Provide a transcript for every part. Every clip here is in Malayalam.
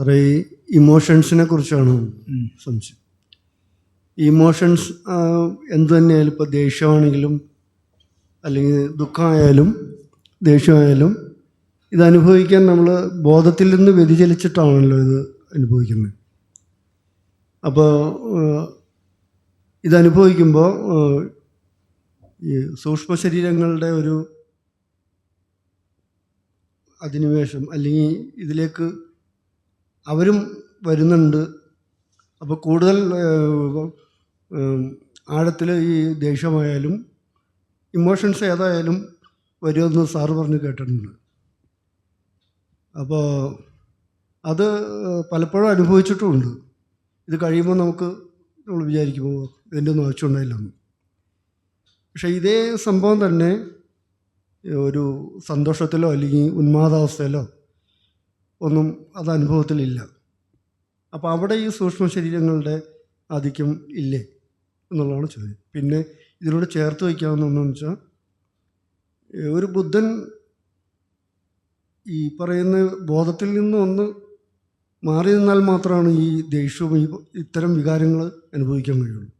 സാറേ ഈ ഇമോഷൻസിനെ കുറിച്ചാണ് സംശയം. ഇമോഷൻസ് എന്തു തന്നെയായാലും ഇപ്പോൾ ദേഷ്യമാണെങ്കിലും അല്ലെങ്കിൽ ദുഃഖമായാലും ദേഷ്യമായാലും ഇത് അനുഭവിക്കാൻ നമ്മൾ ബോധത്തിൽ നിന്ന് വ്യതിചലിച്ചിട്ടാണല്ലോ ഇത് അനുഭവിക്കുന്നത്. അപ്പോൾ ഇതനുഭവിക്കുമ്പോൾ ഈ സൂക്ഷ്മ ശരീരങ്ങളുടെ ഒരു അധിനിവേശം അല്ലെങ്കിൽ ഇതിലേക്ക് അവരും വരുന്നുണ്ട്. അപ്പോൾ കൂടുതൽ ആഴത്തിൽ ഈ ദേഷ്യമായാലും ഇമോഷൻസ് ഏതായാലും വരുമെന്ന് സാറ് പറഞ്ഞ് കേട്ടിട്ടുണ്ട്. അപ്പോൾ അത് പലപ്പോഴും അനുഭവിച്ചിട്ടുമുണ്ട്. ഇത് കഴിയുമ്പോൾ നമുക്ക് നമ്മൾ വിചാരിക്കുമോ ഇതിന്റെ ഒന്നും ആവശ്യമുണ്ടായില്ലെന്ന്. പക്ഷേ ഇതേ സംഭവം തന്നെ ഒരു സന്തോഷത്തിലോ അല്ലെങ്കിൽ ഉന്മാദാവസ്ഥയിലോ ഒന്നും അത് അനുഭവത്തിലില്ല. അപ്പോൾ അവിടെ ഈ സൂക്ഷ്മ ശരീരങ്ങളുടെ ആധിക്യം ഇല്ലേ എന്നുള്ളതാണ് ചോദ്യം. പിന്നെ ഇതിനോട് ചേർത്ത് വയ്ക്കാവുന്ന ഒന്നെന്ന് വെച്ചാൽ ഒരു ബുദ്ധൻ ഈ പറയുന്ന ബോധത്തിൽ നിന്ന് ഒന്ന് മാറി നിന്നാൽ മാത്രമാണ് ഈ ദേഷ്യവും ഈ ഇത്തരം വികാരങ്ങൾ അനുഭവിക്കാൻ കഴിയുള്ളൂ.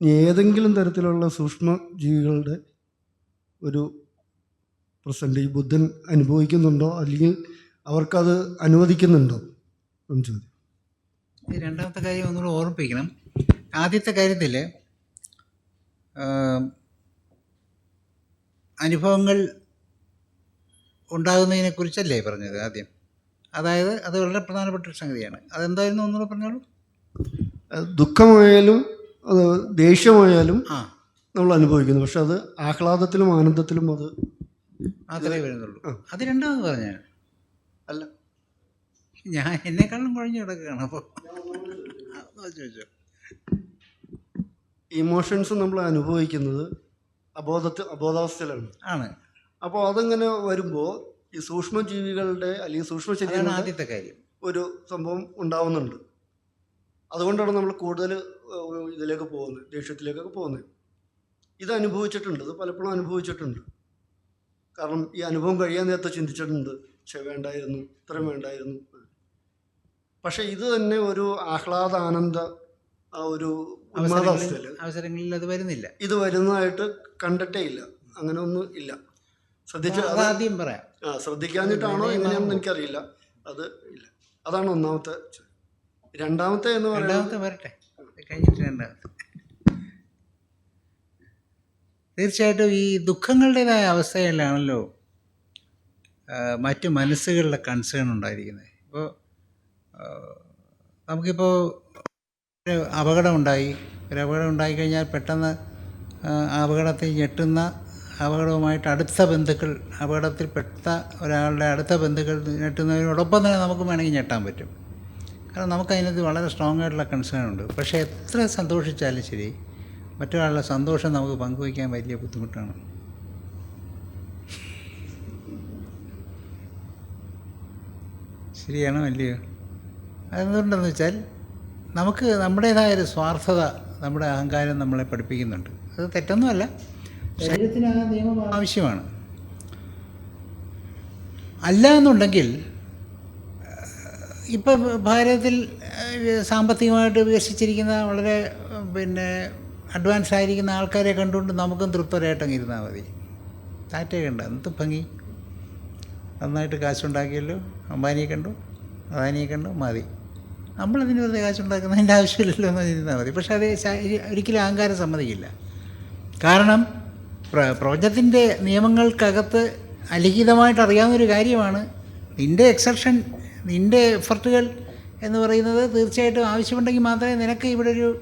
ഇനി ഏതെങ്കിലും തരത്തിലുള്ള സൂക്ഷ്മ ജീവികളുടെ ഒരു പ്രസന്റ് ഈ ബുദ്ധൻ അനുഭവിക്കുന്നുണ്ടോ? അല്ലെങ്കിൽ അവർക്കത് അനുവദിക്കുന്നുണ്ടോ? എന്ന് ചോദ്യം രണ്ടാമത്തെ കാര്യം ഒന്നുകൂടെ ഓർമ്മിപ്പിക്കണം. ആദ്യത്തെ കാര്യത്തിൽ അനുഭവങ്ങൾ ഉണ്ടാകുന്നതിനെക്കുറിച്ചല്ലേ പറഞ്ഞത് ആദ്യം? അതായത് അത് വളരെ പ്രധാനപ്പെട്ട ഒരു സംഗതിയാണ്. അതെന്തായിരുന്നു ഒന്നുകൂടെ പറഞ്ഞോളൂ? ദുഃഖമായാലും അത് ദേഷ്യമായാലും ആ. നമ്മൾ അനുഭവിക്കുന്നു. പക്ഷെ അത് ആഹ്ലാദത്തിലും ആനന്ദത്തിലും അത് മാത്രമേ വരുന്നുള്ളൂ. അത് രണ്ടാമത് പറഞ്ഞാൽ അല്ല. ഞാൻ എന്നെക്കാളും കുഴഞ്ഞു കിടക്കുകയാണ് അപ്പോൾ ചോദിച്ചോ ഇമോഷൻസ് നമ്മൾ അനുഭവിക്കുന്നത് അബോധത്തിൽ അബോധാവസ്ഥയിലാണ്. ആണ്. അപ്പോൾ അതങ്ങനെ വരുമ്പോൾ ഈ സൂക്ഷ്മജീവികളുടെ അല്ലെങ്കിൽ സൂക്ഷ്മ അതാണ് ആദ്യത്തെ കാര്യം. ഒരു സംഭവം ഉണ്ടാവുന്നുണ്ട്. അതുകൊണ്ടാണ് നമ്മൾ കൂടുതൽ ഇതിലേക്ക് പോകുന്നത് ദേഷ്യത്തിലേക്കൊക്കെ പോകുന്നത്. ഇത് അനുഭവിച്ചിട്ടുണ്ട് ഇത് പലപ്പോഴും അനുഭവിച്ചിട്ടുണ്ട്. കാരണം ഈ അനുഭവം കഴിയാൻ നേരത്തെ ചിന്തിച്ചിട്ടുണ്ട്. പക്ഷെ വേണ്ടായിരുന്നു ഇത്രയും വേണ്ടായിരുന്നു. പക്ഷെ ഇത് തന്നെ ഒരു ആഹ്ലാദാനന്ദ ആ ഒരു ഉന്മാദാവസ്ഥയിൽ അവസരങ്ങളിൽ അത് വരുന്നില്ല. ഇത് വരുന്നതായിട്ട് കണ്ടിട്ടേ ഇല്ല. അങ്ങനെ ഒന്നും ഇല്ല. ശ്രദ്ധിച്ചു അതാദ്യം പറയാം. ആ ശ്രദ്ധിക്കാഞ്ഞിട്ടാണോ എങ്ങനെയാണെന്ന് എനിക്കറിയില്ല. അത് ഇല്ല. അതാണ് ഒന്നാമത്തെ. രണ്ടാമത്തെ എന്ന് പറയുന്നത് വരട്ടെ. ഇത് കഴിഞ്ഞിട്ട് രണ്ടാമത്തെ. തീർച്ചയായിട്ടും ഈ ദുഃഖങ്ങളുടേതായ അവസ്ഥയിലാണല്ലോ മറ്റു മനസ്സുകളിലെ കൺസേൺ ഉണ്ടായിരിക്കുന്നത്. ഇപ്പോൾ നമുക്കിപ്പോൾ ഒരു അപകടം ഉണ്ടായി ഒരു അപകടം ഉണ്ടായിക്കഴിഞ്ഞാൽ പെട്ടെന്ന് അപകടത്തിൽ ഞെട്ടുന്ന അപകടവുമായിട്ട് അടുത്ത ബന്ധുക്കൾ അപകടത്തിൽപ്പെട്ട ഒരാളുടെ അടുത്ത ബന്ധുക്കൾ ഞെട്ടുന്നതിനോടൊപ്പം തന്നെ നമുക്ക് വേണമെങ്കിൽ ഞെട്ടാൻ പറ്റും. കാരണം നമുക്ക് അതിനകത്ത് വളരെ സ്ട്രോങ് ആയിട്ടുള്ള കൺസേൺ ഉണ്ട്. പക്ഷേ എത്ര സന്തോഷിച്ചാലും ശരി മറ്റൊരാളുടെ സന്തോഷം നമുക്ക് പങ്കുവയ്ക്കാൻ വലിയ ബുദ്ധിമുട്ടാണ്. ശരിയാണോ അല്ലയോ അതെന്തുകൊണ്ടെന്ന് വെച്ചാൽ നമുക്ക് നമ്മുടേതായ ഒരു സ്വാർത്ഥത നമ്മുടെ അഹങ്കാരം നമ്മളെ പഠിപ്പിക്കുന്നുണ്ട്. അത് തെറ്റൊന്നുമല്ല. ശരീരത്തിന് ആ നിയമം ആവശ്യമാണ്. അല്ല എന്നുണ്ടെങ്കിൽ ഇപ്പം ഭാരതത്തിൽ സാമ്പത്തികമായിട്ട് വികസിച്ചിരിക്കുന്ന വളരെ പിന്നെ അഡ്വാൻസ് ആയിരിക്കുന്ന ആൾക്കാരെ കണ്ടുകൊണ്ട് നമുക്കും തൃപ്തരായിട്ടങ്ങ് ഇരുന്നാൽ മതി. താറ്റേ കണ്ട എന്ത് ഭംഗി. നന്നായിട്ട് കാശുണ്ടാക്കിയല്ലോ. അംബാനിയെ കണ്ടു അദാനിയെ കണ്ടു മതി. നമ്മളതിന് വെറുതെ കാശുണ്ടാക്കുന്നതിന്റെ ആവശ്യമില്ലല്ലോ എന്ന് ചിന്താൽ മതി. പക്ഷേ അത് ഒരിക്കലും അഹങ്കാരം സമ്മതിക്കില്ല. കാരണം പ്ര പ്രപഞ്ചത്തിന്റെ നിയമങ്ങൾക്കകത്ത് അലിഖിതമായിട്ട് അറിയാവുന്നൊരു കാര്യമാണ് നിന്റെ എക്സെപ്ഷൻ നിന്റെ എഫർട്ടുകൾ എന്ന് പറയുന്നത് തീർച്ചയായിട്ടും ആവശ്യമുണ്ടെങ്കിൽ മാത്രമേ നിനക്ക് ഇവിടെ ഒരു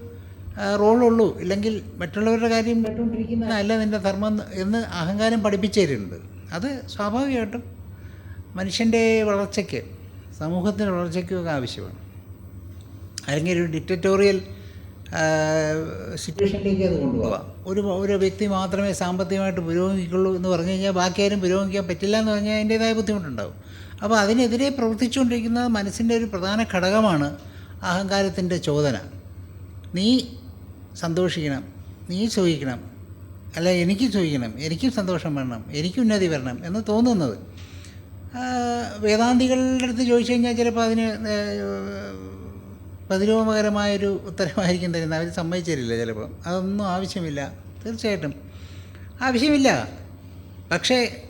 റോളുള്ളൂ ഇല്ലെങ്കിൽ മറ്റുള്ളവരുടെ കാര്യം കേട്ടുകൊണ്ടിരിക്കുന്ന അല്ല നിന്റെ ധർമ്മം എന്ന് അഹങ്കാരം പഠിപ്പിച്ചു തരുന്നുണ്ട് അത് സ്വാഭാവികമായിട്ടും മനുഷ്യന്റെ വളർച്ചയ്ക്ക് സമൂഹത്തിന്റെ വളർച്ചയ്ക്കൊക്കെ ആവശ്യമാണ്. അല്ലെങ്കിൽ ഒരു ഡിക്റ്ററ്റോറിയൽ സിറ്റുവേഷനിലേക്ക് അത് കൊണ്ടുപോകാം. ഒരു ഒരു വ്യക്തി മാത്രമേ സാമ്പത്തികമായിട്ട് പുരോഗമിക്കുള്ളൂ എന്ന് പറഞ്ഞു കഴിഞ്ഞാൽ ബാക്കി ആരും പുരോഗമിക്കാൻ പറ്റില്ല എന്ന് പറഞ്ഞാൽ അതിന്റേതായ ബുദ്ധിമുട്ടുണ്ടാവും. അപ്പോൾ അതിനെതിരെ പ്രവർത്തിച്ചുകൊണ്ടിരിക്കുന്ന മനസ്സിന്റെ ഒരു പ്രധാന ഘടകമാണ് അഹങ്കാരത്തിന്റെ ചോദന. നീ സന്തോഷിക്കണം നീ ചോദിക്കണം അല്ല എനിക്കും ചോദിക്കണം എനിക്കും സന്തോഷം വരണം എനിക്കും ഉന്നതി വരണം എന്ന് തോന്നുന്നത്. വേദാന്തികളുടെ അടുത്ത് ചോദിച്ചു കഴിഞ്ഞാൽ ചിലപ്പോൾ അതിന് പ്രതിരോധകരമായൊരു ഉത്തരമായിരിക്കും തരുന്നത്. അവർ സമ്മതിച്ചു തരില്ല ചിലപ്പോൾ അതൊന്നും ആവശ്യമില്ല. തീർച്ചയായിട്ടും. ആവശ്യമില്ല. പക്ഷേ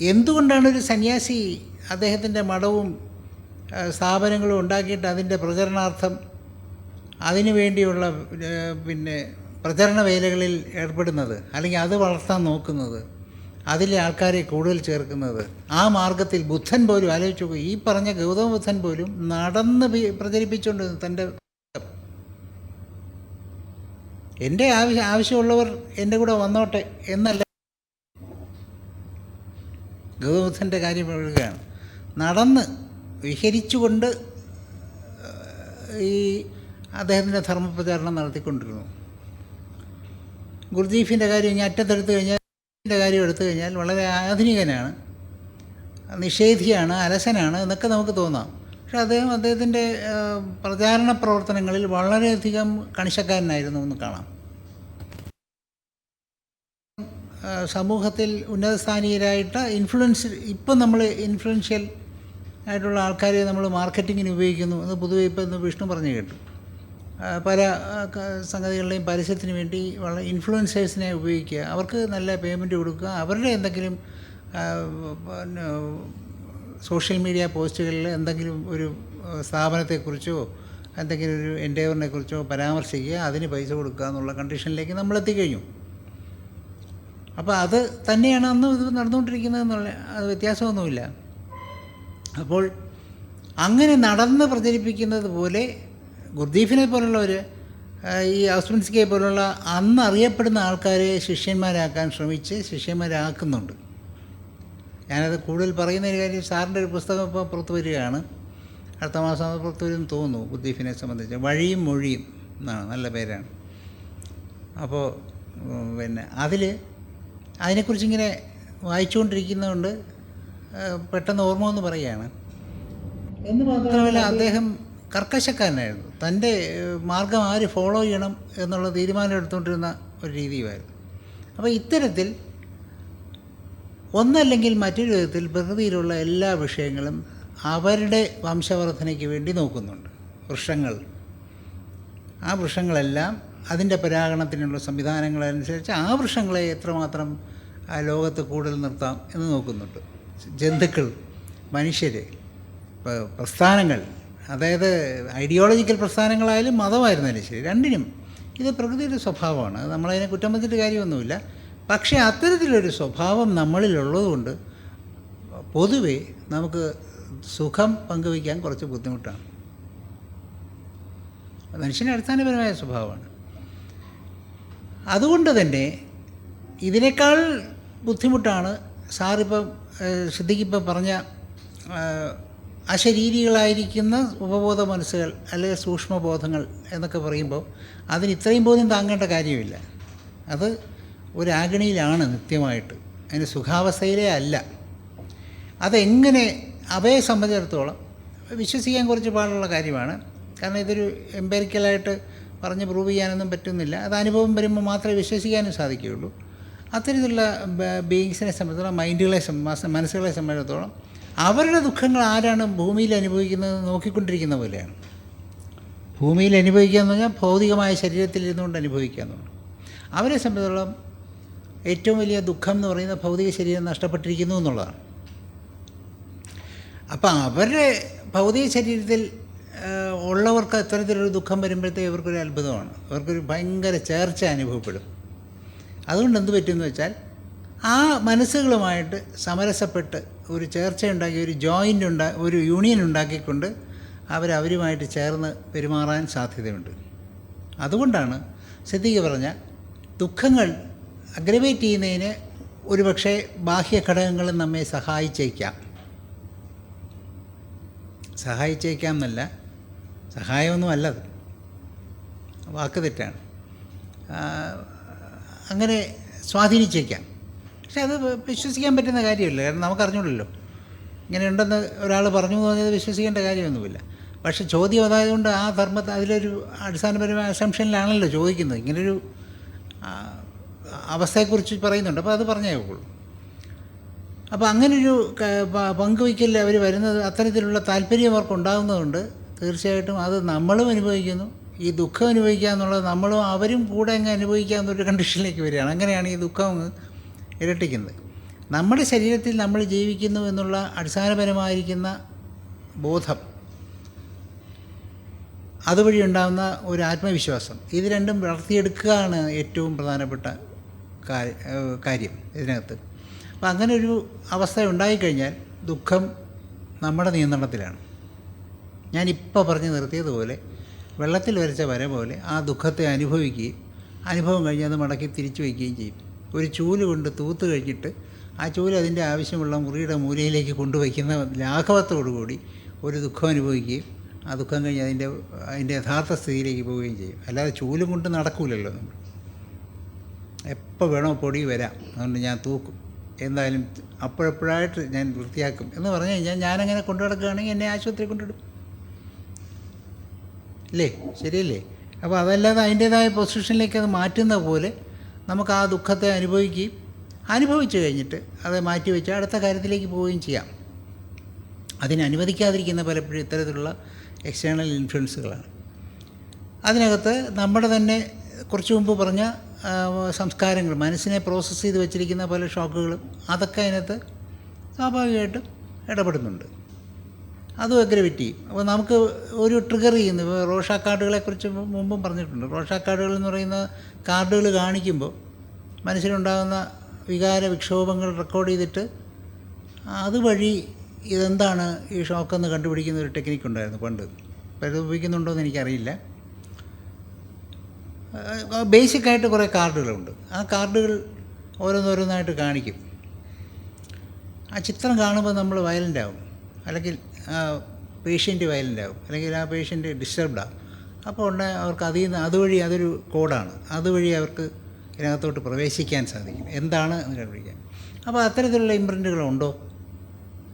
എന്തുകൊണ്ടാണ് ഒരു സന്യാസി അദ്ദേഹത്തിന്റെ മഠവും സ്ഥാപനങ്ങളും ഉണ്ടാക്കിയിട്ട് അതിന്റെ പ്രചരണാർത്ഥം അതിനു വേണ്ടിയുള്ള പിന്നെ പ്രചരണ വേലകളിൽ ഏർപ്പെടുന്നത്? അല്ലെങ്കിൽ അത് വളർത്താൻ നോക്കുന്നത്? അതിലെ ആൾക്കാരെ കൂടുതൽ ചേർക്കുന്നത്. ആ മാർഗത്തിൽ ബുദ്ധൻ പോലും ആലോചിച്ചു നോക്കും ഈ പറഞ്ഞ ഗൗതമ ബുദ്ധൻ പോലും നടന്ന് പ്രചരിപ്പിച്ചുകൊണ്ട് തന്റെ എന്റെ ആവശ്യം ആവശ്യമുള്ളവർ എന്റെ കൂടെ വന്നോട്ടെ എന്നല്ല. ഗൗതമബുദ്ധന്റെ കാര്യം പറയുകയാണ്. നടന്ന് വിഹരിച്ചുകൊണ്ട് ഈ അദ്ദേഹത്തിന്റെ ധർമ്മപ്രചാരണം നടത്തിക്കൊണ്ടിരുന്നു. ഗുർജീഫിന്റെ കാര്യം ഇനി അറ്റത്തെടുത്ത് കഴിഞ്ഞാൽ ന്റെ കാര്യം എടുത്തു കഴിഞ്ഞാൽ വളരെ ആധുനികനാണ്. നിഷേധിയാണ് അലസനാണ് എന്നൊക്കെ നമുക്ക് തോന്നാം. പക്ഷേ അദ്ദേഹം അദ്ദേഹത്തിന്റെ പ്രചാരണ പ്രവർത്തനങ്ങളിൽ വളരെയധികം കണിശക്കാരനായിരുന്നു എന്ന് കാണാം. സമൂഹത്തിൽ ഉന്നതസ്ഥാനീയരായിട്ട് ഇൻഫ്ലുവൻസ് ഇപ്പം നമ്മൾ ഇൻഫ്ലുവൻഷ്യൽ ആയിട്ടുള്ള ആൾക്കാരെ നമ്മൾ മാർക്കറ്റിങ്ങിന് ഉപയോഗിക്കുന്നു എന്ന് പൊതുവെ ഇപ്പം വിഷ്ണു പറഞ്ഞു കേട്ടു. പല സംഗതികളുടെയും പരസ്യത്തിന് വേണ്ടി വളരെ ഇൻഫ്ലുവൻസേഴ്സിനെ ഉപയോഗിക്കുക. അവർക്ക് നല്ല പേയ്മെന്റ് കൊടുക്കുക. അവരുടെ എന്തെങ്കിലും പിന്നെ സോഷ്യൽ മീഡിയ പോസ്റ്റുകളിൽ എന്തെങ്കിലും ഒരു സ്ഥാപനത്തെക്കുറിച്ചോ എന്തെങ്കിലും ഒരു എൻഡേവറിനെ കുറിച്ചോ പരാമർശിക്കുക. അതിന് പൈസ കൊടുക്കുക എന്നുള്ള കണ്ടീഷനിലേക്ക് നമ്മൾ എത്തിക്കഴിഞ്ഞു. അപ്പോൾ അത് തന്നെയാണ് അന്ന് ഇത് നടന്നുകൊണ്ടിരിക്കുന്നത് എന്നുള്ള അത് വ്യത്യാസമൊന്നുമില്ല. അപ്പോൾ അങ്ങനെ നടന്ന് പ്രചരിപ്പിക്കുന്നത് പോലെ ഗുർദീഫിനെ പോലുള്ളവർ ഈ ഔസ്മിൻസ്കിയെ പോലുള്ള അന്ന് അറിയപ്പെടുന്ന ആൾക്കാരെ ശിഷ്യന്മാരാക്കാൻ ശ്രമിച്ച് ശിഷ്യന്മാരാക്കുന്നുണ്ട്. ഞാനത് കൂടുതൽ പറയുന്ന ഒരു കാര്യം സാറിന്റെ ഒരു പുസ്തകം ഇപ്പോൾ പുറത്തു വരികയാണ്. അടുത്ത മാസം അത് പുറത്തു വരുമെന്ന് തോന്നുന്നു ഗുർദീഫിനെ സംബന്ധിച്ച്. വഴിയും മൊഴിയും എന്നാണ് നല്ല പേരാണ്. അപ്പോൾ പിന്നെ അതിൽ അതിനെക്കുറിച്ച് ഇങ്ങനെ വായിച്ചുകൊണ്ടിരിക്കുന്നതുകൊണ്ട് പെട്ടെന്ന് ഓർമ്മ എന്ന് പറയുകയാണ്. എന്ന് മാത്രമല്ല അദ്ദേഹം കർക്കശക്കാരനായിരുന്നു. തന്റെ മാർഗം ആര് ഫോളോ ചെയ്യണം എന്നുള്ള തീരുമാനം എടുത്തുകൊണ്ടിരുന്ന ഒരു രീതിയുമായിരുന്നു. അപ്പോൾ ഇത്തരത്തിൽ ഒന്നല്ലെങ്കിൽ മറ്റൊരു വിധത്തിൽ പ്രകൃതിയിലുള്ള എല്ലാ വിഷയങ്ങളും അവരുടെ വംശവർദ്ധനയ്ക്ക് വേണ്ടി നോക്കുന്നുണ്ട്. വൃക്ഷങ്ങൾ. ആ വൃക്ഷങ്ങളെല്ലാം അതിന്റെ പരാഗണത്തിനുള്ള സംവിധാനങ്ങളനുസരിച്ച് ആ വൃക്ഷങ്ങളെ എത്രമാത്രം ആ ലോകത്ത് കൂടുതൽ നിർത്താം എന്ന് നോക്കുന്നുണ്ട്. ജന്തുക്കൾ മനുഷ്യർ പ്രസ്ഥാനങ്ങൾ അതായത് ഐഡിയോളജിക്കൽ പ്രസ്ഥാനങ്ങളായാലും മതമായിരുന്നാലും ശരി രണ്ടിനും ഇത് പ്രകൃതിയുടെ സ്വഭാവമാണ്. നമ്മളതിനെ കുറ്റം വന്നിട്ട് കാര്യമൊന്നുമില്ല. പക്ഷേ അത്തരത്തിലൊരു സ്വഭാവം നമ്മളിലുള്ളതുകൊണ്ട് പൊതുവെ നമുക്ക് സുഖം പങ്കുവയ്ക്കാൻ കുറച്ച് ബുദ്ധിമുട്ടാണ്. മനുഷ്യന്റെ അടിസ്ഥാനപരമായ സ്വഭാവമാണ്. അതുകൊണ്ട് തന്നെ ഇതിനേക്കാൾ ബുദ്ധിമുട്ടാണ് സാറിപ്പം ശ്രദ്ധിക്കിപ്പം പറഞ്ഞ അശരീരികളായിരിക്കുന്ന ഉപബോധ മനസ്സുകൾ അല്ലെങ്കിൽ സൂക്ഷ്മബോധങ്ങൾ എന്നൊക്കെ പറയുമ്പോൾ അതിന് ഇത്രയും പോലും താങ്ങേണ്ട കാര്യമില്ല. അത് ഒരു ആഗണിയിലാണ് നിത്യമായിട്ട്. അതിന് സുഖാവസ്ഥയിലേ അല്ല. അതെങ്ങനെ അവയെ സംബന്ധിച്ചിടത്തോളം വിശ്വസിക്കാൻ കുറച്ച് പാടുള്ള കാര്യമാണ്. കാരണം ഇതൊരു എംപെരിക്കലായിട്ട് പറഞ്ഞ് പ്രൂവ് ചെയ്യാനൊന്നും പറ്റുന്നില്ല. അത് അനുഭവം വരുമ്പോൾ മാത്രമേ വിശ്വസിക്കാനും സാധിക്കുകയുള്ളൂ. അത്തരത്തിലുള്ള ബീയിങ്സിനെ സംബന്ധിച്ചിടത്തോളം മൈൻഡുകളെ മനസ്സുകളെ സംബന്ധിച്ചിടത്തോളം അവരുടെ ദുഃഖങ്ങൾ ആരാണ് ഭൂമിയിൽ അനുഭവിക്കുന്നത് നോക്കിക്കൊണ്ടിരിക്കുന്ന പോലെയാണ്. ഭൂമിയിൽ അനുഭവിക്കുക എന്ന് പറഞ്ഞാൽ ഭൗതികമായ ശരീരത്തിൽ ഇരുന്നുകൊണ്ട് അനുഭവിക്കുക എന്നുള്ളത് അവരെ സംബന്ധിച്ചിടത്തോളം ഏറ്റവും വലിയ ദുഃഖം എന്ന് പറയുന്ന ഭൗതിക ശരീരം നഷ്ടപ്പെട്ടിരിക്കുന്നു എന്നുള്ളതാണ്. അപ്പം അവരുടെ ഭൗതിക ശരീരത്തിൽ ഉള്ളവർക്ക് അത്തരത്തിലൊരു ദുഃഖം വരുമ്പോഴത്തേ ഇവർക്കൊരു അത്ഭുതമാണ്. അവർക്കൊരു ഭയങ്കര ചേർച്ച അനുഭവപ്പെടും. അതുകൊണ്ട് എന്ത് പറ്റുമെന്ന് വെച്ചാൽ ആ മനസ്സുകളുമായിട്ട് സമരസപ്പെട്ട് ഒരു ചേർച്ച ഉണ്ടാക്കി ഒരു ജോയിന്റ് ഉണ്ടാ ഒരു യൂണിയൻ ഉണ്ടാക്കിക്കൊണ്ട് അവരവരുമായിട്ട് ചേർന്ന് പെരുമാറാൻ സാധ്യതയുണ്ട്. അതുകൊണ്ടാണ് സിദ്ദിഖ് പറഞ്ഞ ദുഃഖങ്ങൾ അഗ്രവേറ്റ് ചെയ്യുന്നതിന് ഒരുപക്ഷെ ബാഹ്യ ഘടകങ്ങൾ നമ്മെ സഹായിച്ചേക്കാം. സഹായിച്ചേക്കാം എന്നല്ല സഹായമൊന്നും അല്ലത് വാക്ക് തെറ്റാണ്. അങ്ങനെ സ്വാധീനിച്ചേക്കാം. പക്ഷെ അത് വിശ്വസിക്കാൻ പറ്റുന്ന കാര്യമല്ല. കാരണം നമുക്കറിഞ്ഞൂടല്ലോ. ഇങ്ങനെ ഉണ്ടെന്ന് ഒരാൾ പറഞ്ഞു എന്ന് വിശ്വസിക്കേണ്ട കാര്യമൊന്നുമില്ല. പക്ഷെ ചോദ്യം അതായതുകൊണ്ട് ആ ധർമ്മത്തെ അതിലൊരു അടിസ്ഥാനപരമായ അസംഷനിലാണല്ലോ ചോദിക്കുന്നത്. ഇങ്ങനൊരു അവസ്ഥയെക്കുറിച്ച് പറയുന്നുണ്ട്. അപ്പോൾ അത് പറഞ്ഞേ ഒക്കുള്ളൂ അപ്പോൾ അങ്ങനൊരു പങ്കുവയ്ക്കൽ അവർ വരുന്നത് അത്തരത്തിലുള്ള താല്പര്യം അവർക്ക് ഉണ്ടാകുന്നതുകൊണ്ട് തീർച്ചയായിട്ടും അത് നമ്മളും അനുഭവിക്കുന്നു. ഈ ദുഃഖം അനുഭവിക്കുക എന്നുള്ളത് നമ്മളും അവരും കൂടെ അങ്ങ് അനുഭവിക്കാവുന്നൊരു കണ്ടീഷനിലേക്ക് വരികയാണ്. അങ്ങനെയാണ് ഈ ദുഃഖം ഇരട്ടിക്കുന്നത്. നമ്മുടെ ശരീരത്തിൽ നമ്മൾ ജീവിക്കുന്നു എന്നുള്ള അടിസ്ഥാനപരമായിരിക്കുന്ന ബോധം അതുവഴി ഉണ്ടാകുന്ന ഒരു ആത്മവിശ്വാസം. ഇത് രണ്ടും വളർത്തിയെടുക്കുകയാണ് ഏറ്റവും പ്രധാനപ്പെട്ട കാര്യം ഇതിനകത്ത്. അപ്പം അങ്ങനെ ഒരു അവസ്ഥ ഉണ്ടായിക്കഴിഞ്ഞാൽ ദുഃഖം നമ്മുടെ നിയന്ത്രണത്തിലാണ്. ഞാനിപ്പോൾ പറഞ്ഞു നിർത്തിയതുപോലെ വെള്ളത്തിൽ വരച്ച വര പോലെ ആ ദുഃഖത്തെ അനുഭവിക്കുകയും അനുഭവം കഴിഞ്ഞ് അത് മടക്കി തിരിച്ചു വയ്ക്കുകയും ചെയ്യും. ഒരു ചൂൽ കൊണ്ട് തൂത്ത് കഴിഞ്ഞിട്ട് ആ ചൂൽ അതിന്റെ ആവശ്യമുള്ള മുറിയുടെ മൂലയിലേക്ക് കൊണ്ടുവയ്ക്കുന്ന ലാഘവത്തോടു കൂടി ഒരു ദുഃഖം അനുഭവിക്കുകയും ആ ദുഃഖം കഴിഞ്ഞ് അതിന്റെ അതിന്റെ യഥാർത്ഥ സ്ഥിതിയിലേക്ക് പോവുകയും ചെയ്യും. അല്ലാതെ ചൂലും കൊണ്ട് നടക്കൂലല്ലോ നമ്മൾ. എപ്പോൾ വേണോ പൊടി വരാം. അതുകൊണ്ട് ഞാൻ തൂക്കും. എന്തായാലും അപ്പോഴപ്പോഴായിട്ട് ഞാൻ വൃത്തിയാക്കും. എന്ന് പറഞ്ഞു കഴിഞ്ഞാൽ ഞാനങ്ങനെ കൊണ്ടു നടക്കുകയാണെങ്കിൽ എന്നെ ആശുപത്രി കൊണ്ടിടും. ഇല്ലേ? ശരിയല്ലേ? അപ്പോൾ അതല്ലാതെ അതിന്റേതായ പൊസിഷനിലേക്ക് അത് മാറ്റുന്ന പോലെ നമുക്ക് ആ ദുഃഖത്തെ അനുഭവിക്കുകയും അനുഭവിച്ചു കഴിഞ്ഞിട്ട് അത് മാറ്റിവെച്ച് അടുത്ത കാര്യത്തിലേക്ക് പോവുകയും ചെയ്യാം. അതിനെ അനുവദിക്കാതിരിക്കുന്ന പലപ്പോഴും ഇത്തരത്തിലുള്ള എക്സ്റ്റേണൽ ഇൻഫ്ലുവൻസുകളാണ് അതിനകത്ത് നമ്മുടെ തന്നെ കുറച്ച് മുമ്പ് പറഞ്ഞ സംസ്കാരങ്ങൾ മനസ്സിനെ പ്രോസസ്സ് ചെയ്ത് വെച്ചിരിക്കുന്ന പല ഷോക്കുകളും അതൊക്കെ അതിനകത്ത് സ്വാഭാവികമായിട്ടും ഇടപെടുന്നുണ്ട്. അതും അഗ്രവിറ്റ് അപ്പോൾ നമുക്ക് ഒരു ട്രിഗർ ചെയ്യുന്നു. ഇപ്പോൾ റോഷാ കാർഡുകളെക്കുറിച്ച് മുമ്പും പറഞ്ഞിട്ടുണ്ട്. റോഷാ കാർഡുകൾ എന്ന് പറയുന്ന കാർഡുകൾ കാണിക്കുമ്പോൾ മനസ്സിലുണ്ടാകുന്ന വികാര വിക്ഷോഭങ്ങൾ റെക്കോർഡ് ചെയ്തിട്ട് അതുവഴി ഇതെന്താണ് ഈ ഷോക്കെന്ന് കണ്ടുപിടിക്കുന്ന ഒരു ടെക്നിക്ക് ഉണ്ടായിരുന്നു പണ്ട്. അപ്പോൾ ഇത് ഉപയോഗിക്കുന്നുണ്ടോ എന്ന് എനിക്കറിയില്ല. ബേസിക്കായിട്ട് കുറേ കാർഡുകളുണ്ട്. ആ കാർഡുകൾ ഓരോന്നോരോന്നായിട്ട് കാണിക്കും. ആ ചിത്രം കാണുമ്പോൾ നമ്മൾ വയലന്റ് ആവും. അല്ലെങ്കിൽ പേഷ്യന്റ് വയലന്റ് ആവും. അല്ലെങ്കിൽ ആ പേഷ്യന്റ് ഡിസ്റ്റർബ്ഡ് ആവും അപ്പോൾ ഉണ്ട് അവർക്ക് അതിൽ നിന്ന് അതുവഴി അതൊരു കോഡാണ്. അതുവഴി അവർക്ക് ഇതിനകത്തോട്ട് പ്രവേശിക്കാൻ സാധിക്കും. എന്താണ് എന്ന് കണ്ടുപിടിക്കാൻ അപ്പോൾ അത്തരത്തിലുള്ള ഇമ്പ്രിന്റുകളുണ്ടോ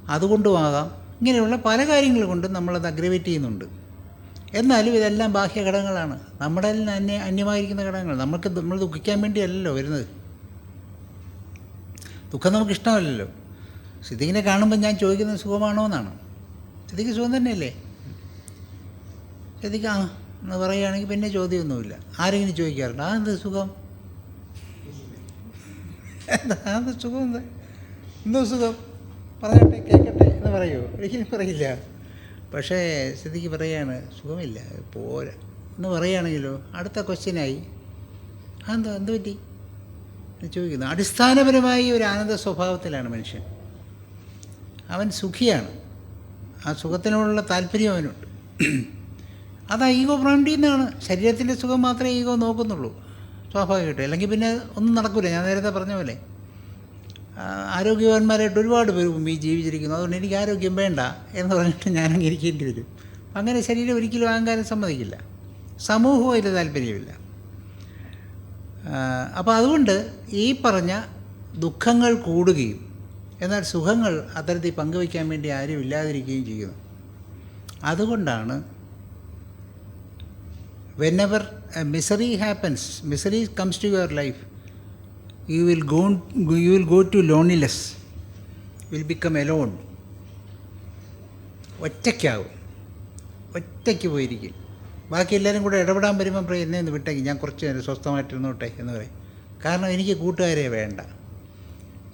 അതുകൊണ്ടുമാകാം ഇങ്ങനെയുള്ള പല കാര്യങ്ങൾ കൊണ്ടും നമ്മളത് അഗ്രവേറ്റ് ചെയ്യുന്നുണ്ട്. എന്നാലും ഇതെല്ലാം ബാഹ്യ ഘടകങ്ങളാണ്. നമ്മുടെ അന്യ അന്യമായിരിക്കുന്ന ഘടകങ്ങൾ. നമ്മൾക്ക് നമ്മൾ ദുഃഖിക്കാൻ വേണ്ടിയല്ലല്ലോ വരുന്നത്. ദുഃഖം നമുക്ക് ഇഷ്ടമല്ലല്ലോ. സിദ്ധിങ്ങനെ കാണുമ്പോൾ ഞാൻ ചോദിക്കുന്നത് സുഖമാണോ എന്നാണ്. സിദ്ദിഖ് സുഖം തന്നെയല്ലേ? സിദ്ദിഖ് ആ എന്ന് പറയുകയാണെങ്കിൽ പിന്നെ ചോദ്യമൊന്നുമില്ല. ആരെങ്കിലും ചോദിക്കാറുണ്ട്? ആ എന്ത് സുഖം? എന്താ സുഖം എന്താ? എന്തോ സുഖം? പറയട്ടെ കേൾക്കട്ടെ എന്ന് പറയുമോ ഒരിക്കലും പറയില്ല. പക്ഷേ സ്ഥിതിക്ക് പറയാണ് സുഖമില്ല പോര. എന്ന് പറയുകയാണെങ്കിലോ അടുത്ത ക്വസ്റ്റ്യനായി ആ എന്താ പറ്റി? ചോദിക്കുന്നു. അടിസ്ഥാനപരമായി ഒരു ആനന്ദ സ്വഭാവത്തിലാണ് മനുഷ്യൻ. അവൻ സുഖിയാണ്. ആ സുഖത്തിനോടുള്ള താല്പര്യം അവനുണ്ട്. അതാ ഈഗോ ഭ്രാന്തി എന്നാണ് ശരീരത്തിന്റെ സുഖം മാത്രമേ ഈഗോ നോക്കുന്നുള്ളൂ. സ്വാഭാവികമായിട്ട്. അല്ലെങ്കിൽ പിന്നെ ഒന്നും നടക്കില്ല ഞാൻ നേരത്തെ പറഞ്ഞ പോലെ. ആരോഗ്യവാന്മാരായിട്ട് ഒരുപാട് പേര് മുമ്പ് ഈ ജീവിച്ചിരിക്കുന്നു. അതുകൊണ്ട് എനിക്ക് ആരോഗ്യം വേണ്ട എന്ന് പറഞ്ഞിട്ട് ഞാനങ്ങ് ഇരിക്കേണ്ടി വരും. അങ്ങനെ ശരീരം ഒരിക്കലും അഹങ്കാരം സമ്മതിക്കില്ല. സമൂഹവും അതിൽ താല്പര്യമില്ല അപ്പോൾ അതുകൊണ്ട് ഈ പറഞ്ഞ ദുഃഖങ്ങൾ കൂടുകയും എന്നാൽ സുഖങ്ങൾ അത്തരത്തിൽ പങ്കുവയ്ക്കാൻ വേണ്ടി ആരും ഇല്ലാതിരിക്കുകയും ചെയ്യുന്നു. അതുകൊണ്ടാണ് whenever misery happens misery comes to your life you will go you will go to loneliness will become alone ഒറ്റയ്ക്കാവും. ഒറ്റയ്ക്ക് പോയിരിക്കും. ബാക്കി എല്ലാവരും കൂടെ ഇടപെടാൻ വരുമ്പോൾ പറയും എന്നെ ഒന്ന് വിട്ടേക്ക് ഞാൻ കുറച്ച് നേരം സ്വസ്ഥമായിട്ടിരുന്നോട്ടെ എന്ന് പറയും. കാരണം എനിക്ക് കൂട്ടുകാരെ വേണ്ട.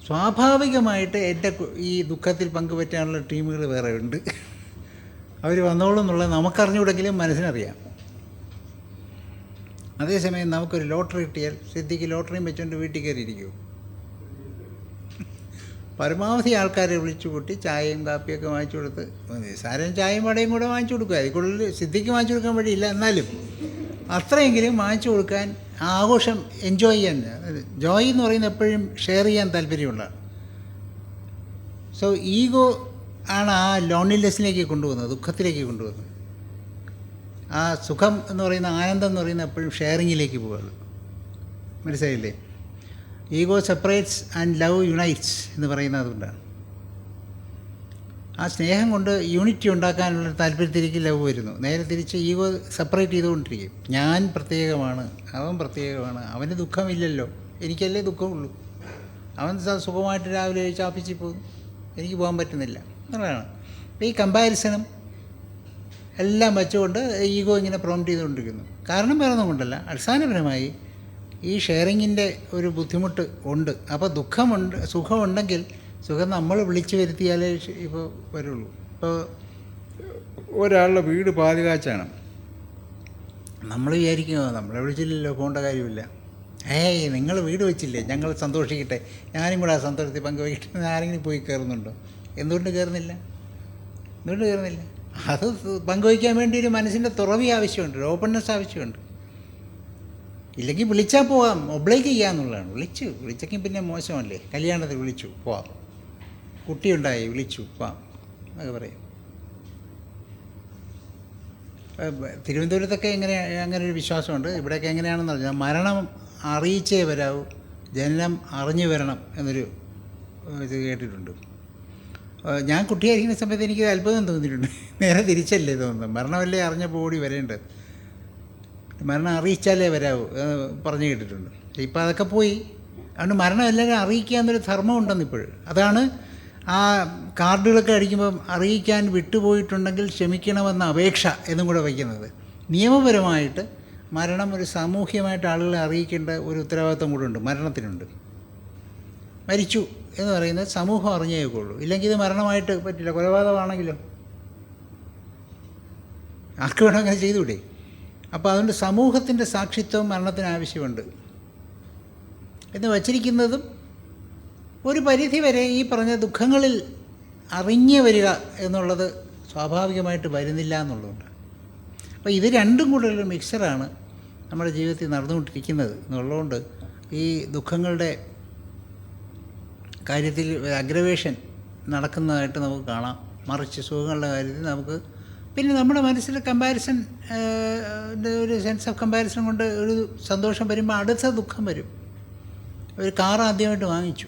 സ്വാഭാവികമായിട്ട് എന്റെ ഈ ദുഃഖത്തിൽ പങ്കുപറ്റാനുള്ള ടീമുകൾ വേറെ ഉണ്ട്. അവർ വന്നോളും എന്നുള്ളത് നമുക്കറിഞ്ഞുകൂടെങ്കിലും മനസ്സിനറിയാം. അതേസമയം നമുക്കൊരു ലോട്ടറി കിട്ടിയാൽ സിദ്ധിക്ക് ലോട്ടറിയും വെച്ചുകൊണ്ട് വീട്ടിൽ കയറിയിരിക്കുമോ പരമാവധി ആൾക്കാരെ വിളിച്ചു കൂട്ടി ചായയും കാപ്പിയൊക്കെ വാങ്ങിച്ചു കൊടുത്ത് സാരം ചായയും വടയും കൂടെ വാങ്ങിച്ചു കൊടുക്കുക. അതിൽ കൂടുതൽ സിദ്ധിക്ക് വാങ്ങിച്ചു കൊടുക്കാൻ വഴിയില്ല എന്നാലും. അത്രയെങ്കിലും വാങ്ങിച്ചു കൊടുക്കാൻ ആഘോഷം എൻജോയ് ചെയ്യാൻ ജോയ് എന്ന് പറയുന്നത് എപ്പോഴും ഷെയർ ചെയ്യാൻ താല്പര്യമുള്ളതാണ് സോ ഈഗോ ആണ് ആ ലോൺലിനെസ്സിലേക്ക് കൊണ്ടുപോകുന്നത് ദുഃഖത്തിലേക്ക് കൊണ്ടുപോകുന്നത്. ആ സുഖം എന്ന് പറയുന്ന ആനന്ദം എന്ന് പറയുന്ന എപ്പോഴും ഷെയറിങ്ങിലേക്ക് പോകുകയുള്ളൂ മനസ്സിലായില്ലേ? Ego separates and love unites എന്ന് പറയുന്നത് അതുകൊണ്ടാണ്. ആ സ്നേഹം കൊണ്ട് യൂണിറ്റി ഉണ്ടാക്കാനുള്ള താല്പര്യത്തിലേക്ക് ലവ് വരുന്നു. നേരെ തിരിച്ച് ഈഗോ സെപ്പറേറ്റ് ചെയ്തുകൊണ്ടിരിക്കും. ഞാൻ പ്രത്യേകമാണ് അവൻ പ്രത്യേകമാണ് അവന് ദുഃഖമില്ലല്ലോ. എനിക്കല്ലേ ദുഃഖമുള്ളൂ. അവൻ സുഖമായിട്ട് രാവിലെ ഓഫീസിൽ പോകും. എനിക്ക് പോകാൻ പറ്റുന്നില്ല. എന്നുള്ളതാണ് അപ്പോൾ ഈ കമ്പാരിസണും എല്ലാം വെച്ചുകൊണ്ട് ഈഗോ ഇങ്ങനെ പ്രോംപ്റ്റ് ചെയ്തുകൊണ്ടിരിക്കുന്നു. കാരണം വേറെ ഒന്നും കൊണ്ടല്ല. അടിസ്ഥാനപരമായി ഈ ഷെയറിങ്ങിന്റെ ഒരു ബുദ്ധിമുട്ട് ഉണ്ട്. അപ്പോൾ ദുഃഖമുണ്ട് സുഖമുണ്ടെങ്കിൽ സുഖം നമ്മൾ വിളിച്ചു വരുത്തിയാലേ ഇപ്പോൾ വരുള്ളൂ. ഇപ്പോൾ ഒരാളുടെ വീട് പാലുകാച്ചാണ് നമ്മൾ വിചാരിക്കുമോ നമ്മളെ വിളിച്ചില്ലല്ലോ പോകേണ്ട കാര്യമില്ല. ഏയ് നിങ്ങൾ വീട് വെച്ചില്ലേ? ഞങ്ങൾ സന്തോഷിക്കട്ടെ. ഞാനും കൂടെ ആ സന്തോഷത്തിൽ പങ്കുവയ്ക്കട്ടെ. ആരെങ്കിലും പോയി കയറുന്നുണ്ടോ? എന്തുകൊണ്ട് കയറുന്നില്ല? എന്തുകൊണ്ട് കയറുന്നില്ല? അത് പങ്കുവയ്ക്കാൻ വേണ്ടി ഒരു മനസ്സിന്റെ തുറവി ആവശ്യമുണ്ട് ഒരു ഓപ്പൺനെസ് ആവശ്യമുണ്ട്. ഇല്ലെങ്കിൽ വിളിച്ചാൽ പോവാം ഒബ്ലേക്ക് ചെയ്യാന്നുള്ളതാണ്. വിളിച്ചു വിളിച്ചെങ്കിൽ പിന്നെ മോശമല്ലേ? കല്യാണത്തിൽ വിളിച്ചു പോവാം. കുട്ടിയുണ്ടായി വിളിച്ചു പോവാം എന്നൊക്കെ പറയും. തിരുവനന്തപുരത്തൊക്കെ എങ്ങനെ അങ്ങനെ ഒരു വിശ്വാസമുണ്ട്. ഇവിടെയൊക്കെ എങ്ങനെയാണെന്ന് പറഞ്ഞാൽ മരണം അറിയിച്ചേ വരാവൂ ജനനം അറിഞ്ഞു വരണം എന്നൊരു ഇത് കേട്ടിട്ടുണ്ട്. ഞാൻ കുട്ടിയായിരിക്കുന്ന സമയത്ത് എനിക്ക് അത്ഭുതം തോന്നിയിട്ടുണ്ട്. നേരെ തിരിച്ചല്ലേ തോന്നുന്നത്. മരണമല്ലേ അറിഞ്ഞ ബോഡി വരേണ്ടത്? മരണം അറിയിച്ചാലേ വരാവൂ പറഞ്ഞു കേട്ടിട്ടുണ്ട്. ഇപ്പം അതൊക്കെ പോയി. അതുകൊണ്ട് മരണം എല്ലാവരും അറിയിക്കുക എന്നൊരു ധർമ്മം ഉണ്ടെന്ന് ഇപ്പോഴും അതാണ് ആ കാർഡുകളൊക്കെ അടിക്കുമ്പം അറിയിക്കാൻ വിട്ടുപോയിട്ടുണ്ടെങ്കിൽ ക്ഷമിക്കണമെന്ന അപേക്ഷ എന്നും കൂടെ വയ്ക്കുന്നത്. നിയമപരമായിട്ട് മരണം ഒരു സാമൂഹ്യമായിട്ട് ആളുകളെ അറിയിക്കേണ്ട ഒരു ഉത്തരവാദിത്വം കൂടെ ഉണ്ട് മരണത്തിനുണ്ട്. മരിച്ചു എന്ന് പറയുന്നത് സമൂഹം അറിഞ്ഞേക്കുള്ളൂ ഇല്ലെങ്കിൽ ഇത് മരണമായിട്ട് പറ്റില്ല. കൊലപാതകമാണെങ്കിലും ആർക്ക് വേണം അങ്ങനെ ചെയ്തുകൂടെ? അപ്പോൾ അതുകൊണ്ട് സമൂഹത്തിന്റെ സാക്ഷിത്വം മരണത്തിന് ആവശ്യമുണ്ട്. എന്ന് വച്ചിരിക്കുന്നതും ഒരു പരിധിവരെ ഈ പറഞ്ഞ ദുഃഖങ്ങളിൽ അറിഞ്ഞു വരിക എന്നുള്ളത് സ്വാഭാവികമായിട്ട് വരുന്നില്ല എന്നുള്ളതുകൊണ്ട്. അപ്പോൾ ഇത് രണ്ടും കൂടെ ഒരു മിക്സറാണ് നമ്മുടെ ജീവിതത്തിൽ നടന്നുകൊണ്ടിരിക്കുന്നത് എന്നുള്ളതുകൊണ്ട് ഈ ദുഃഖങ്ങളുടെ കാര്യത്തിൽ അഗ്രവേഷൻ നടക്കുന്നതായിട്ട് നമുക്ക് കാണാം. മറിച്ച് സുഖങ്ങളുടെ കാര്യത്തിൽ നമുക്ക് പിന്നെ നമ്മുടെ മനസ്സിൽ കമ്പാരിസൺ ഒരു സെൻസ് ഓഫ് കമ്പാരിസൺ കൊണ്ട് ഒരു സന്തോഷം വരുമ്പോൾ അടുത്ത ദുഃഖം വരും. ഒരു കാർ ആദ്യമായിട്ട് വാങ്ങിച്ചു.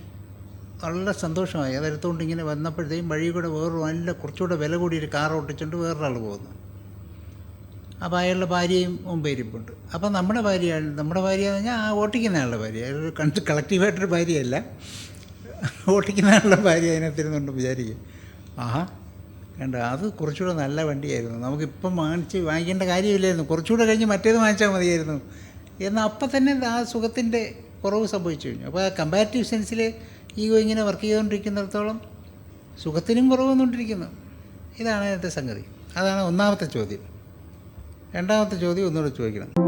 വളരെ സന്തോഷമായി. അതെടുത്തുകൊണ്ട് ഇങ്ങനെ വന്നപ്പോഴത്തേക്കും വഴി കൂടെ വേറൊരു നല്ല കുറച്ചുകൂടെ വില കൂടി ഒരു കാർ ഓട്ടിച്ചുകൊണ്ട് വേറൊരാൾ പോകുന്നു. അപ്പോൾ അയാളുടെ ഭാര്യയും മുമ്പേ ഇരിപ്പുണ്ട് അപ്പോൾ നമ്മുടെ ഭാര്യ നമ്മുടെ ഭാര്യ എന്ന് പറഞ്ഞാൽ ആ ഓട്ടിക്കുന്ന ആളുടെ ഭാര്യ. ഒരു കണ്ട് കളക്റ്റീവായിട്ടൊരു ഭാര്യയല്ല. ഓട്ടിക്കുന്ന ആളുടെ ഭാര്യ അതിനകത്തിരുന്നുണ്ട് വിചാരിക്കും. ആഹാ കണ്ട? അത് കുറച്ചുകൂടെ നല്ല വണ്ടിയായിരുന്നു. നമുക്കിപ്പം വാങ്ങിച്ച് വാങ്ങിക്കേണ്ട കാര്യമില്ലായിരുന്നു. കുറച്ചുകൂടെ കഴിഞ്ഞ് മറ്റേത് വാങ്ങിച്ചാൽ മതിയായിരുന്നു. എന്നാൽ അപ്പം തന്നെ ആ സുഖത്തിന്റെ കുറവ് സംഭവിച്ചു കഴിഞ്ഞു. അപ്പോൾ ആ കമ്പാരിറ്റീവ് സെൻസിൽ ഈഗോ ഇങ്ങനെ വർക്ക് ചെയ്തുകൊണ്ടിരിക്കുന്നിടത്തോളം സുഖത്തിനും കുറവ് വന്നുകൊണ്ടിരിക്കുന്നു ഇതാണ് അതിന്റെ സംഗതി. അതാണ് ഒന്നാമത്തെ ചോദ്യം. രണ്ടാമത്തെ ചോദ്യം ഒന്നുകൂടെ ചോദിക്കണം.